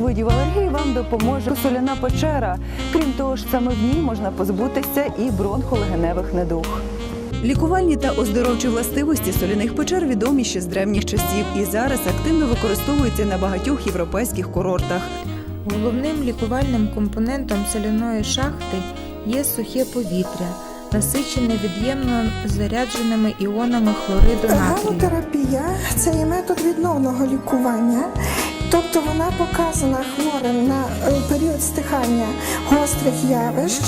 видів алергії вам допоможе соляна печера. Крім того ж, саме в ній можна позбутися і бронхолегеневих недуг. Лікувальні та оздоровчі властивості соляних печер відомі ще з древніх часів і зараз активно використовуються на багатьох європейських курортах. Головним лікувальним компонентом соляної шахти є сухе повітря, насичене від'ємно зарядженими іонами хлориду натрію. Галотерапія це є метод відновного лікування, тобто вона показана хворим на е, період стихання гострих явищ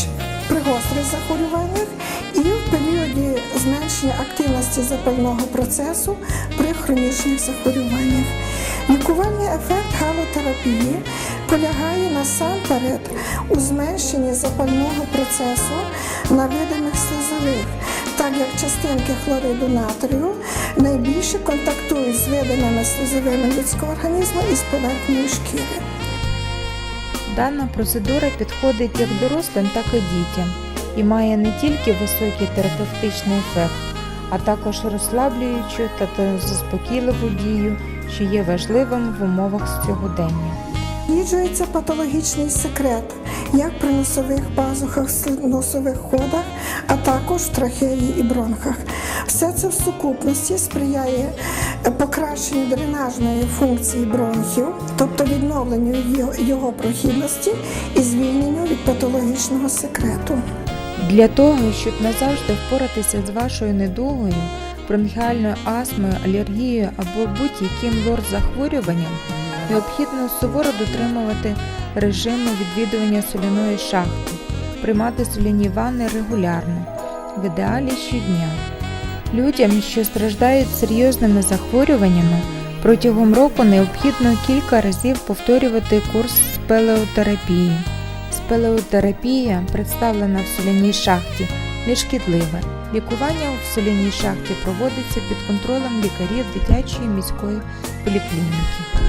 при гострих захворюваннях і в періоді зменшення активності запального процесу при хронічних захворюваннях. Лікувальний ефект галотерапії полягає насамперед у зменшенні запального процесу на видимих слизових, так як частинки хлориду натрію найбільше контактують з видимими слизовими людського організму і з поверхнею шкіри. Дана процедура підходить як дорослим, так і дітям і має не тільки високий терапевтичний ефект, а також розслаблюючу та заспокійливу дію, що є важливим в умовах сьогодення. Досліджується патологічний секрет як при носових пазухах, носових ходах, а також в трахеї і бронхах. Все це в сукупності сприяє е, покращенню дренажної функції бронхів, тобто відновленню його- прохідності і звільненню від патологічного секрету. Для того, щоб назавжди впоратися з вашою недугою, бронхіальною астмою, алергією або будь-яким лор-захворюванням, необхідно суворо дотримувати режиму відвідування соляної шахти, приймати соляні ванни регулярно, в ідеалі щодня. Людям, що страждають серйозними захворюваннями, протягом року необхідно кілька разів повторювати курс спелеотерапії. Спелеотерапія, представлена в соляній шахті, нешкідливе. Лікування в соляній шахті проводиться під контролем лікарів дитячої міської поліклініки.